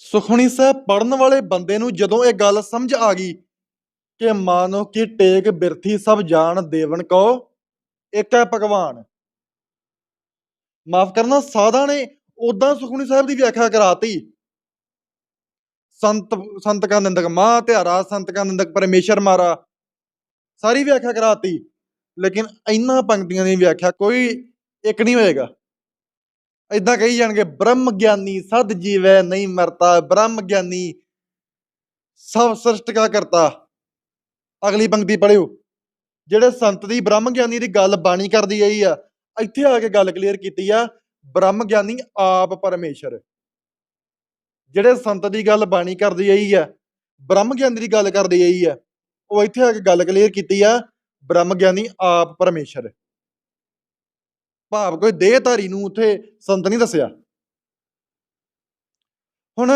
ਸੁਖਮਣੀ ਸਾਹਿਬ ਪੜਨ ਵਾਲੇ ਬੰਦੇ ਨੂੰ ਜਦੋਂ ਇਹ ਗੱਲ ਸਮਝ ਆ ਗਈ ਕਿ ਮਾਨੋ ਕਿ ਟੇਕ ਬਿਰਥੀ ਸਭ ਜਾਣ ਦੇਵਨ ਕੋ ਇੱਕ ਹੈ ਭਗਵਾਨ। ਮਾਫ ਕਰਨਾ, ਸਾਧਾ ਨੇ ਉਦਾਂ ਸੁਖਮਣੀ ਸਾਹਿਬ ਦੀ ਵਿਆਖਿਆ ਕਰਾਤੀ। ਸੰਤ ਸੰਤ ਕਾ ਨਿੰਦਕ ਮਾਂ ਧਿਆਰਾ ਸੰਤ ਕਾ ਨਿੰਦਕ ਪਰਮੇਸ਼ਰ ਮਾਰਾ, ਸਾਰੀ ਵਿਆਖਿਆ ਕਰਾਤੀ। ਲੇਕਿਨ ਇੰਨਾ ਪੰਕਤੀਆਂ ਦੀ ਵਿਆਖਿਆ ਕੋਈ ਇੱਕ ਨਹੀਂ ਹੋਏਗਾ। ਇਦਾਂ ਕਹੀ ਜਾਣਗੇ, ਬ੍ਰਹਮ ਗਿਆਨੀ ਸਦ ਜੀਵੈ ਨਹੀਂ ਮਰਤਾ, ਬ੍ਰਹਮ ਗਿਆਨੀ ਸਭ ਸ੍ਰਿਸ਼ਟ ਕਾ ਕਰਤਾ। ਅਗਲੀ ਪੰਕਤੀ ਪੜਿਓ ਜਿਹੜੇ ਸੰਤ ਦੀ ਬ੍ਰਹਮ ਗਿਆਨੀ ਦੀ ਗੱਲ ਬਾਣੀ ਕਰਦੀ ਆਈ ਆ, ਇੱਥੇ ਆ ਕੇ ਗੱਲ ਕਲੀਅਰ ਕੀਤੀ ਆ, ਬ੍ਰਹਮ ਗਿਆਨੀ ਆਪ ਪਰਮੇਸ਼ਰ। ਜਿਹੜੇ ਸੰਤ ਦੀ ਗੱਲ ਬਾਣੀ ਕਰਦੀ ਆਈ ਆ, ਬ੍ਰਹਮ ਗਿਆਨੀ ਦੀ ਗੱਲ ਕਰਦੀ ਆਈ ਆ, ਉਹ ਇੱਥੇ ਆ ਕੇ ਗੱਲ ਕਲੀਅਰ ਕੀਤੀ ਆ, ਬ੍ਰਹਮ ਗਿਆਨੀ ਆਪ ਪਰਮੇਸ਼ਰ। ਭਾਵ ਕੋਈ ਦੇਹਧਾਰੀ ਨੂੰ ਉੱਥੇ ਸੰਤ ਨਹੀਂ ਦੱਸਿਆ। ਹੁਣ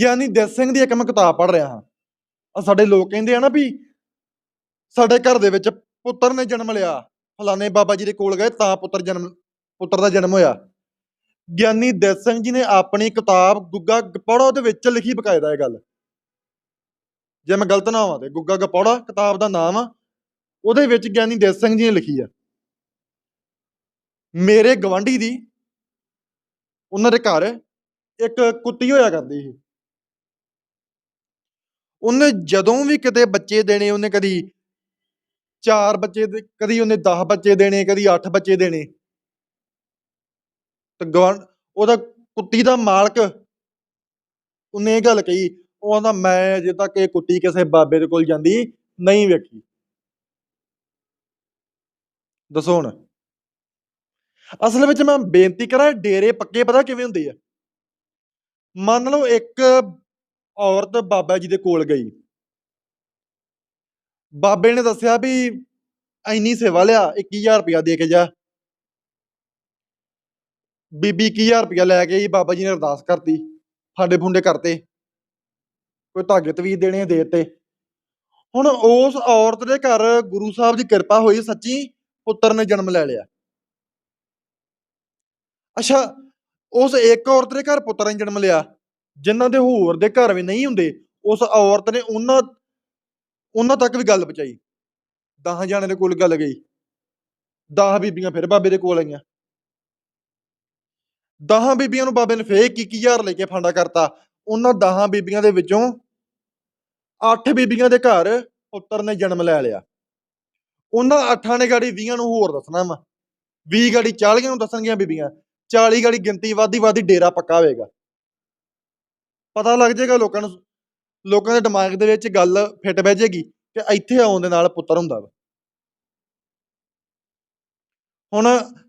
ਗਿਆਨੀ ਦਸ ਸਿੰਘ ਦੀ ਇੱਕ ਮੈਂ ਕਿਤਾਬ ਪੜ੍ਹ ਰਿਹਾ ਹਾਂ। ਆ ਸਾਡੇ ਲੋਕ ਕਹਿੰਦੇ ਆ ਨਾ ਵੀ ਸਾਡੇ ਘਰ ਦੇ ਵਿੱਚ ਪੁੱਤਰ ਨੇ ਜਨਮ ਲਿਆ, ਫਲਾਣੇ ਬਾਬਾ ਜੀ ਦੇ ਕੋਲ ਗਏ ਤਾਂ ਪੁੱਤਰ ਜਨਮ, ਪੁੱਤਰ ਦਾ ਜਨਮ ਹੋਇਆ। ਗਿਆਨੀ ਦਸ ਸਿੰਘ ਜੀ ਨੇ ਆਪਣੀ ਕਿਤਾਬ ਗੁੱਗਾ ਗਪੌੜਾ ਦੇ ਵਿੱਚ ਲਿਖੀ ਬਕਾਇਦਾ ਇਹ ਗੱਲ। ਜੇ ਮੈਂ ਗਲਤ ਨਾ ਹੋਵਾਂ ਤੇ ਗੁੱਗਾ ਗਪੌੜਾ ਕਿਤਾਬ ਦਾ ਨਾਮ ਆ, ਉਹਦੇ ਵਿੱਚ ਗਿਆਨੀ ਦਸ ਸਿੰਘ ਜੀ ਨੇ ਲਿਖੀ ਆ। ਮੇਰੇ ਗਵਾਂਢੀ ਦੀ ਉਹਨਾਂ ਦੇ ਘਰ ਇੱਕ ਕੁੱਤੀ ਹੋਇਆ ਕਰਦੀ ਸੀ। ਉਹਨੇ ਜਦੋਂ ਵੀ ਕਿਤੇ ਬੱਚੇ ਦੇਣੇ, ਉਹਨੇ ਕਦੀ ਚਾਰ ਬੱਚੇ ਦੇ, ਕਦੀ ਉਹਨੇ 10 ਬੱਚੇ ਦੇਣੇ, ਕਦੀ 8 ਬੱਚੇ ਦੇਣੇ। ਤੇ ਗਵਾਂ, ਉਹਦਾ ਕੁੱਤੀ ਦਾ ਮਾਲਕ ਉਹਨੇ ਇਹ ਗੱਲ ਕਹੀ, ਉਹ ਆਂਦਾ ਮੈਂ ਅਜੇ ਤੱਕ ਇਹ ਕੁੱਤੀ ਕਿਸੇ ਬਾਬੇ ਦੇ ਕੋਲ ਜਾਂਦੀ ਨਹੀਂ ਵੇਖੀ। ਦੱਸੋ ਹੁਣ। ਅਸਲ ਵਿੱਚ ਮੈਂ ਬੇਨਤੀ ਕਰਾਂ ਡੇਰੇ ਪੱਕੇ ਪਤਾ ਕਿਵੇਂ ਹੁੰਦੇ ਆ? ਮੰਨ ਲਓ ਇੱਕ ਔਰਤ ਬਾਬਾ ਜੀ ਦੇ ਕੋਲ ਗਈ। ਬਾਬੇ ਨੇ ਦੱਸਿਆ ਵੀ ਐਨੀ ਸੇਵਾ ਲਿਆ 21000 ਰੁਪਇਆ ਦੇ ਕੇ ਜਾ। ਬੀਬੀ 21000 ਰੁਪਇਆ ਲੈ ਕੇ ਆਈ, ਬਾਬਾ ਜੀ ਨੇ ਅਰਦਾਸ ਕਰਤੀ ਫਾਂਡੇ ਫੁੰਡੇ ਕਰਤੇ, ਕੋਈ ਧਾਗੇ ਤਵੀਰ ਦੇਣੇ ਦੇ ਦਿੱਤੇ। ਹੁਣ ਉਸ ਔਰਤ ਦੇ ਘਰ ਗੁਰੂ ਸਾਹਿਬ ਦੀ ਕਿਰਪਾ ਹੋਈ, ਸੱਚੀ ਪੁੱਤਰ ਨੇ ਜਨਮ ਲੈ ਲਿਆ। ਅੱਛਾ, ਉਸ ਇੱਕ ਔਰਤ ਦੇ ਘਰ ਪੁੱਤਰ ਨੇ ਜਨਮ ਲਿਆ, ਜਿਨ੍ਹਾਂ ਦੇ ਹੋਰ ਦੇ ਘਰ ਵੀ ਨਹੀਂ ਹੁੰਦੇ, ਉਸ ਔਰਤ ਨੇ ਉਹਨਾਂ ਉਹਨਾਂ ਤੱਕ ਵੀ ਗੱਲ ਪਹੁੰਚਾਈ। 10 ਜਾਣੇ ਦੇ ਕੋਲ ਗੱਲ ਗਈ। 10 ਬੀਬੀਆਂ ਫਿਰ ਬਾਬੇ ਦੇ ਕੋਲ ਆਈਆਂ। 10 ਬੀਬੀਆਂ ਨੂੰ ਬਾਬੇ ਨੇ ਫੇਰ 21000 ਲੈ ਕੇ ਫਾਂਡਾ ਕਰਤਾ। ਉਹਨਾਂ 10 ਬੀਬੀਆਂ ਦੇ ਵਿੱਚੋਂ 8 ਬੀਬੀਆਂ ਦੇ ਘਰ ਪੁੱਤਰ ਨੇ ਜਨਮ ਲੈ ਲਿਆ। ਉਹਨਾਂ 8 ਨੇ ਗਾੜੀ 20 ਨੂੰ ਹੋਰ ਦੱਸਣਾ ਵਾ। 20 ਗਾੜੀ 40 ਨੂੰ ਦੱਸਣਗੀਆਂ ਬੀਬੀਆਂ। 40 ਗਾੜੀ ਗਿਣਤੀ ਵਾਧੀ ਵਾਧੀ ਡੇਰਾ ਪੱਕਾ ਹੋਵੇਗਾ। ਪਤਾ ਲੱਗ ਜਾਏਗਾ ਲੋਕਾਂ ਨੂੰ, ਲੋਕਾਂ ਦੇ ਦਿਮਾਗ ਦੇ ਵਿੱਚ ਗੱਲ ਫਿੱਟ ਬਹਿ ਜਾਏਗੀ ਕਿ ਇੱਥੇ ਆਉਣ ਦੇ ਨਾਲ ਪੁੱਤਰ ਹੁੰਦਾ ਵਾ। ਹੁਣ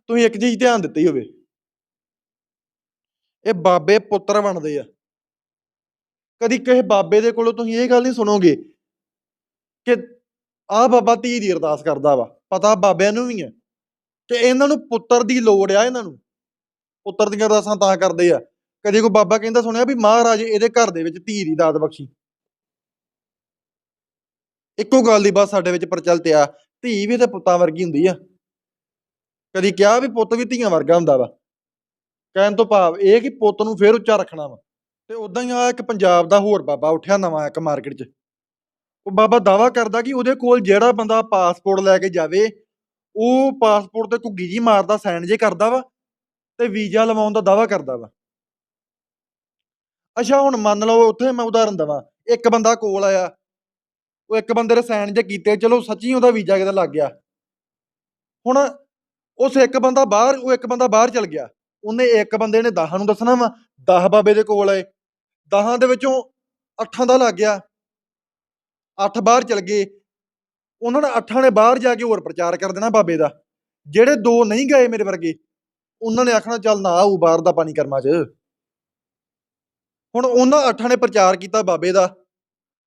ਤੁਸੀਂ ਇੱਕ ਚੀਜ਼ ਧਿਆਨ ਦਿੱਤੀ ਹੋਵੇ। ਇਹ ਬਾਬੇ ਪੁੱਤਰ ਬਣਦੇ ਆ। ਕਦੀ ਕਿਸੇ ਬਾਬੇ ਦੇ ਕੋਲੋਂ ਤੁਸੀਂ ਇਹ ਗੱਲ ਨਹੀਂ ਸੁਣੋਗੇ ਕਿ ਆਹ ਬਾਬਾ ਧੀ ਦੀ ਅਰਦਾਸ ਕਰਦਾ ਵਾ। ਪਤਾ ਬਾਬਿਆਂ ਨੂੰ ਵੀ ਹੈ ਕਿ ਇਹਨਾਂ ਨੂੰ ਪੁੱਤਰ ਦੀ ਲੋੜ ਆ ਇਹਨਾਂ ਨੂੰ। ਪੁੱਤਰ ਦੀਆਂ ਅਰਦਾਸਾਂ ਤਾਂ ਕਰਦੇ ਆ। ਕਦੇ ਕੋਈ ਬਾਬਾ ਕਹਿੰਦਾ ਸੁਣਿਆ ਵੀ ਮਹਾਰਾਜ ਇਹਦੇ ਘਰ ਦੇ ਵਿੱਚ ਧੀ ਦੀ ਦਾਤ ਬਖਸ਼ੀ। ਇੱਕੋ ਗੱਲ ਦੀ ਬਸ ਸਾਡੇ ਵਿੱਚ ਪ੍ਰਚਲਿਤ ਆ, ਧੀ ਵੀ ਤੇ ਪੁੱਤਾਂ ਵਰਗੀ ਹੁੰਦੀ ਆ। ਕਦੀ ਕਿਹਾ ਵੀ ਪੁੱਤ ਵੀ ਧੀਆਂ ਵਰਗਾ ਹੁੰਦਾ ਵਾ। ਕਹਿਣ ਤੋਂ ਭਾਵ ਇਹ ਕਿ ਪੁੱਤ ਨੂੰ ਫੇਰ ਉੱਚਾ ਰੱਖਣਾ ਵਾ। ਤੇ ਉਦਾਂ ਹੀ ਆ ਇੱਕ ਪੰਜਾਬ ਦਾ ਹੋਰ ਬਾਬਾ ਉੱਠਿਆ ਨਵਾਂ ਇੱਕ ਮਾਰਕੀਟ 'ਚ। ਉਹ ਬਾਬਾ ਦਾਵਾ ਕਰਦਾ ਕਿ ਉਹਦੇ ਕੋਲ ਜਿਹੜਾ ਬੰਦਾ ਪਾਸਪੋਰਟ ਲੈ ਕੇ ਜਾਵੇ, ਉਹ ਪਾਸਪੋਰਟ ਤੇ ਘੁੱਗੀ ਜੀ ਮਾਰਦਾ ਸਾਈਨ ਜੇ ਕਰਦਾ ਵਾ। ਤੇ ਵੀਜ਼ਾ ਲਵਾਉਣ ਦਾ ਦਾਵਾ ਕਰਦਾ ਵਾ। ਅੱਛਾ, ਹੁਣ ਮੰਨ ਲਓ ਉੱਥੇ ਮੈਂ ਉਦਾਹਰਨ ਦਵਾਂ, ਇੱਕ ਬੰਦਾ ਕੋਲ ਆਇਆ, ਉਹ ਇੱਕ ਬੰਦੇ ਨੇ ਸਾਈਨ ਜੇ ਕੀਤੇ, ਚਲੋ ਸੱਚੀ ਉਹਦਾ ਵੀਜ਼ਾ ਕਿਤੇ ਲੱਗ ਗਿਆ। ਹੁਣ ਉਸ ਇੱਕ ਬੰਦਾ ਬਾਹਰ, ਉਹ ਇੱਕ ਬੰਦਾ ਬਾਹਰ ਚਲ ਗਿਆ। ਉਹਨੇ ਇੱਕ ਬੰਦੇ ਨੇ 10 ਨੂੰ ਦੱਸਣਾ ਵਾ 10 ਬਾਬੇ ਦੇ ਕੋਲ ਆਏ। 10 ਦੇ ਵਿੱਚੋਂ 8 ਦਾ ਲੱਗ ਗਿਆ। 8 ਬਾਹਰ ਚਲ ਗਏ। ਉਹਨਾਂ ਨੇ 8 ਨੇ ਬਾਹਰ ਜਾ ਕੇ ਹੋਰ ਪ੍ਰਚਾਰ ਕਰ ਦੇਣਾ ਬਾਬੇ ਦਾ। ਜਿਹੜੇ ਦੋ ਨਹੀਂ ਗਏ ਮੇਰੇ ਵਰਗੇ ਉਹਨਾਂ ਨੇ ਆਖਣਾ, ਚੱਲ ਨਾ ਆਊ, ਬਾਹਰ ਦਾ ਪਾਣੀ ਕਰਮਾ 'ਚ। ਹੁਣ ਉਹਨਾਂ ਅੱਠਾਂ ਨੇ ਪ੍ਰਚਾਰ ਕੀਤਾ ਬਾਬੇ ਦਾ।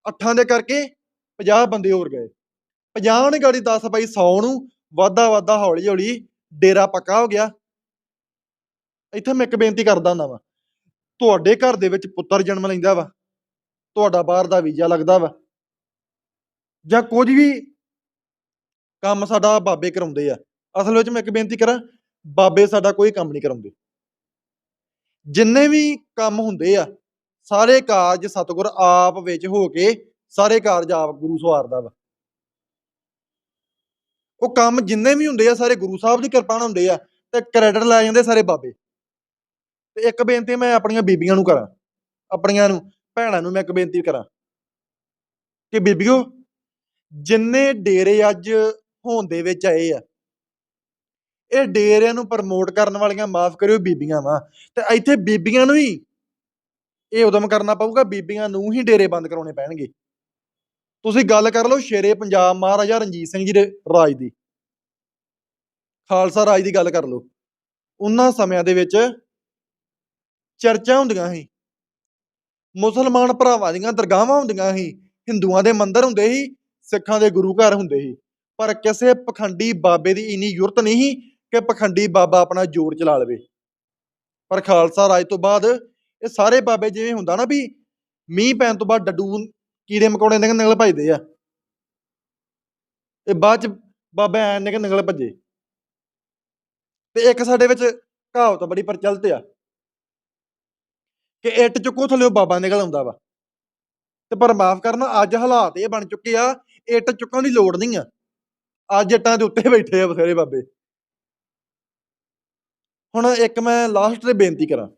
ਅੱਠਾਂ ਦੇ ਕਰਕੇ 50 ਬੰਦੇ ਹੋਰ ਗਏ। 50 ਨੇ ਗਾੜੀ 10 ਪਾਈ 100 ਨੂੰ ਵਾਧਾ ਵਾਧਾ ਹੌਲੀ ਹੌਲੀ ਡੇਰਾ ਪੱਕਾ ਹੋ ਗਿਆ। ਇੱਥੇ ਮੈਂ ਇੱਕ ਬੇਨਤੀ ਕਰਦਾ ਹੁੰਦਾ ਵਾ, ਤੁਹਾਡੇ ਘਰ ਦੇ ਵਿੱਚ ਪੁੱਤਰ ਜਨਮ ਲੈਂਦਾ ਵਾ, ਤੁਹਾਡਾ ਬਾਹਰ ਦਾ ਵੀਜ਼ਾ ਲੱਗਦਾ ਵਾ, ਜਾਂ ਕੁਝ ਵੀ ਕੰਮ ਸਾਡਾ ਬਾਬੇ ਕਰਾਉਂਦੇ ਆ। ਅਸਲ ਵਿੱਚ ਮੈਂ ਇੱਕ ਬੇਨਤੀ ਕਰਾਂ ਬਾਬੇ ਸਾਡਾ ਕੋਈ ਕੰਮ ਨਹੀਂ ਕਰਾਉਂਦੇ। ਜਿੰਨੇ ਵੀ ਕੰਮ ਹੁੰਦੇ ਆ, ਸਾਰੇ ਕਾਰਜ ਸਤਿਗੁਰ ਆਪ ਵਿੱਚ ਹੋ ਕੇ ਸਾਰੇ ਕਾਰਜ ਆਪ ਗੁਰੂ ਸਵਾਰਦਾ ਵਾ। ਉਹ ਕੰਮ ਜਿੰਨੇ ਵੀ ਹੁੰਦੇ ਆ, ਸਾਰੇ ਗੁਰੂ ਸਾਹਿਬ ਦੀ ਕਿਰਪਾ ਨਾਲ ਹੁੰਦੇ ਆ ਤੇ ਕ੍ਰੈਡਿਟ ਲੈ ਜਾਂਦੇ ਸਾਰੇ ਬਾਬੇ। ਤੇ ਇੱਕ ਬੇਨਤੀ ਮੈਂ ਆਪਣੀਆਂ ਬੀਬੀਆਂ ਨੂੰ ਕਰਾਂ, ਆਪਣੀਆਂ ਨੂੰ, ਭੈਣਾਂ ਨੂੰ ਮੈਂ ਇੱਕ ਬੇਨਤੀ ਕਰਾਂ ਕਿ ਬੀਬੀਓ, ਜਿੰਨੇ ਡੇਰੇ ਅੱਜ ਹੋਣ ਦੇ ਵਿੱਚ ਆਏ ਆ ਇਹ ਡੇਰਿਆਂ ਨੂੰ ਪ੍ਰਮੋਟ ਕਰਨ ਵਾਲੀਆਂ ਮਾਫ ਕਰਿਓ ਬੀਬੀਆਂ ਵਾ। ਤੇ ਇੱਥੇ ਬੀਬੀਆਂ ਨੂੰ ਹੀ ਇਹ ਉਦਮ ਕਰਨਾ ਪਊਗਾ, ਬੀਬੀਆਂ ਨੂੰ ਹੀ ਡੇਰੇ ਬੰਦ ਕਰਾਉਣੇ ਪੈਣਗੇ। ਤੁਸੀਂ ਗੱਲ ਕਰ ਲਓ ਸ਼ੇਰੇ ਪੰਜਾਬ ਮਹਾਰਾਜਾ ਰਣਜੀਤ ਸਿੰਘ ਜੀ ਦੇ ਰਾਜ ਦੀ। ਖਾਲਸਾ ਰਾਜ ਦੀ ਗੱਲ ਕਰ ਲਓ। ਉਹਨਾਂ ਸਮਿਆਂ ਦੇ ਵਿੱਚ ਚਰਚਾ ਹੁੰਦੀਆਂ ਸੀ। ਮੁਸਲਮਾਨ ਭਰਾਵਾਂ ਦੀਆਂ ਦਰਗਾਹਾਂ ਹੁੰਦੀਆਂ ਸੀ। ਹਿੰਦੂਆਂ ਦੇ ਮੰਦਿਰ ਹੁੰਦੇ ਸੀ, ਸਿੱਖਾਂ ਦੇ ਗੁਰੂ ਘਰ ਹੁੰਦੇ ਸੀ। ਪਰ ਕਿਸੇ ਪਖੰਡੀ ਬਾਬੇ ਦੀ ਇੰਨੀ ਯੁਰਤ ਨਹੀਂ ਕਿ ਪਖੰਡੀ ਬਾਬਾ ਆਪਣਾ ਜੋਰ ਚਲਾ ਲਵੇ। ਪਰ ਖਾਲਸਾ ਰਾਜ ਤੋਂ ਬਾਅਦ ਇਹ ਸਾਰੇ ਬਾਬੇ ਜਿਵੇਂ ਹੁੰਦਾ ਨਾ ਵੀ ਮੀਂਹ ਪੈਣ ਤੋਂ ਬਾਅਦ ਡੱਡੂ ਕੀੜੇ ਮਕੌੜੇ ਨਿਕਲ ਨਿਕਲ ਭਜਦੇ ਆ। ਇਹ ਬਾਅਦ ਚ ਬਾਬਾ ਐ ਨਿਕਲ ਨਿਕਲ ਭੱਜੇ। ਤੇ ਇੱਕ ਸਾਡੇ ਵਿੱਚ ਕਹਾਵਤ ਬੜੀ ਪ੍ਰਚਲਿਤ ਆ ਕਿ ਇੱਟ ਚੁੱਕੋ ਥੱਲੇ ਬਾਬਾ ਨਿਕਲ ਆਉਂਦਾ ਵਾ। ਤੇ ਪਰ ਮਾਫ ਕਰਨਾ, ਅੱਜ ਹਾਲਾਤ ਇਹ ਬਣ ਚੁੱਕੇ ਆ, ਇੱਟ ਚੁੱਕਣ ਦੀ ਲੋੜ ਨਹੀਂ ਆ। ਅੱਜ ਇੱਟਾਂ ਦੇ ਉੱਤੇ ਬੈਠੇ ਆ ਬਥੇਰੇ ਬਾਬੇ। ਹੁਣ ਇੱਕ ਮੈਂ ਲਾਸਟ ਤੇ ਬੇਨਤੀ ਕਰਾਂ।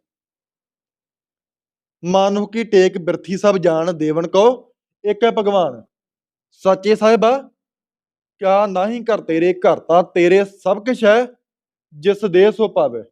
ਮਾਨੁ ਕੀ ਟੇਕ ਬਿਰਥੀ ਸਭ ਜਾਣ ਦੇਵਨ ਕੋ ਇੱਕ ਹੈ ਭਗਵਾਨ। ਸੱਚੇ ਸਾਹਿਬਾ, ਕਿਆ ਨਹੀਂ ਕਰ ਤੇਰੇ ਘਰ ਤਾਂ ਤੇਰੇ ਸਭ ਕੁਛ ਹੈ, ਜਿਸ ਦੇ ਸੋ ਪਾਵੇ।